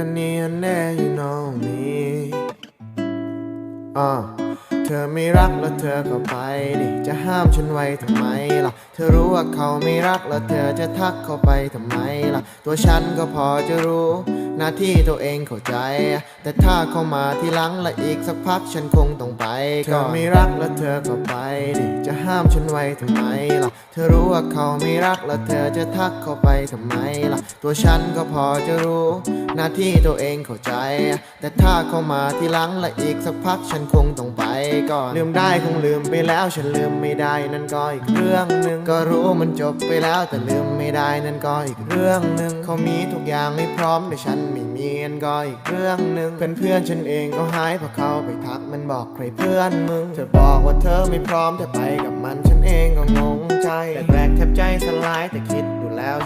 กันเนียนแน่ you know me อ่า เธอไม่รักแล้วเธอก็ไปดิ จะห้ามฉันไว้ทำไมล่ะ เธอรู้ว่าเขาไม่รักแล้วเธอจะทักเขาไปทำไมล่ะ ตัวฉันก็พอจะรู้ หน้าที่ตัวเองเข้าใจ แต่ถ้าเขามาที่หลังและอีกสักพักฉันคงต้องไปก่อนเธอไม่รักแล้วเธอก็ไปดิ จะห้ามฉันไว้ทำไมล่ะ เธอรู้ว่าเขาไม่รักแล้วเธอจะทักเขาไปทำไมล่ะ ตัวฉันก็พอจะรู้ หน้าที่ตัวเองเข้าใจ แต่ถ้าเขามาที่หลังและอีกสักพักฉันคงต้องไปก่อน ลืมได้คงลืมไปแล้วฉันลืมไม่ได้นั่นก็อีกเรื่องหนึ่งก็รู้มันจบไปแล้วแต่ลืมไม่ได้นั่นก็อีกเรื่องหนึ่งเขามีทุกอย่างไม่พร้อมแต่ฉันไม่มีนั่นก็อีกเรื่องหนึ่งเป็นเพื่อนฉันเองก็หายเพราะเขาไปทักมันบอกใครเพื่อนมึงเธอบอกว่าเธอไม่พร้อมจะไปกับมันฉันเองก็งงใจแต่แรกแทบใจสลายแต่คิด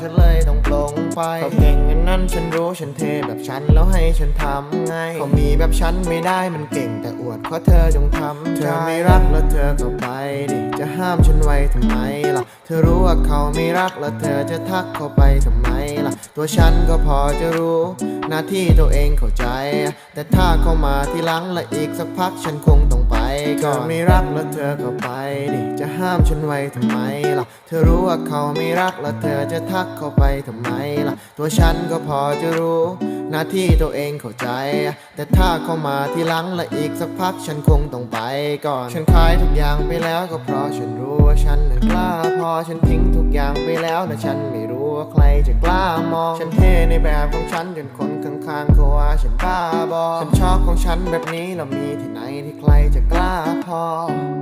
ฉันเลยต้องปลงไปเขาเก่งอันนั้นฉันรู้ฉันเทแบบฉันแล้วให้ฉันทำไงเขามีแบบฉันไม่ได้มันเก่งแต่อวดเพราะเธอจงทำเธอไม่รักแล้วเธอก็ไปดิจะห้ามฉันไว้ทำไมล่ะ เธอรู้ว่าเขาไม่รักแล้วเธอจะทักเขาไปทำไมล่ะ ตัวฉันก็พอจะรู้ หน้าที่ตัวเองเข้าใจ แต่ถ้าเข้ามาที่หลังและอีกสักพักฉันคงต้องไป ก่อนไม่รักแล้วเธอก็ไปดิจะห้ามฉันไว้ทำไมล่ะ เธอรู้ว่าเขาไม่รักแล้วเธอจะทักเขาไปทำไมล่ะ ตัวฉันก็พอจะรู้ หน้าที่ตัวเองเข้าใจ แต่ถ้าเขามาที่หลังและอีกสักพักฉันคงต้องไปก่อน ฉันขายทุกอย่างไปแล้วก็เพราะฉันรู้ว่าฉันนั้นกล้าพอฉันทิ้งทุกอย่างไปแล้วแต่ฉันไม่รู้ว่าใครจะกล้ามอง ฉันเทในแบบของฉันจนคนข้างๆเขาว่าฉันบ้าบอฉันชอบของฉันแบบนี้แล้วมีที่ไหนที่ใครจะกล้า พอ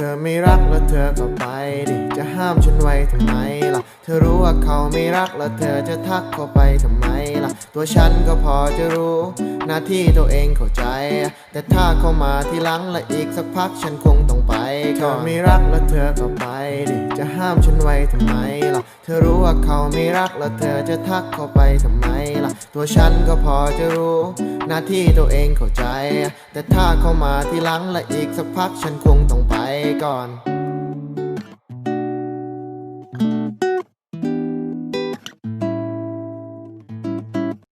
ธอไม่รักแล้วเธอก็ไปดิ จะห้ามฉันไว้ทำไมล่ะ เธอรู้ว่าเขาไม่รักแล้วเธอจะทักเขาไปทำไมล่ะ ตัวฉันก็พอจะรู้ หน้าที่ตัวเองเข้าใจ แต่ถ้าเขามาที่หลังและอีกสักพักฉันคงต้องไปก่อนเธอไม่รักแล้วเธอก็ไปดิ จะห้ามฉันไว้ทำไมล่ะ เธอรู้ว่าเขาไม่รักแล้วเธอจะทักเขาไปทำไมล่ะ ตัวฉันก็พอจะรู้ หน้าที่ตัวเองเข้าใจ แต่ถ้าเขามาที่หลังและอีกสักพักฉันคงต้อง ก่อน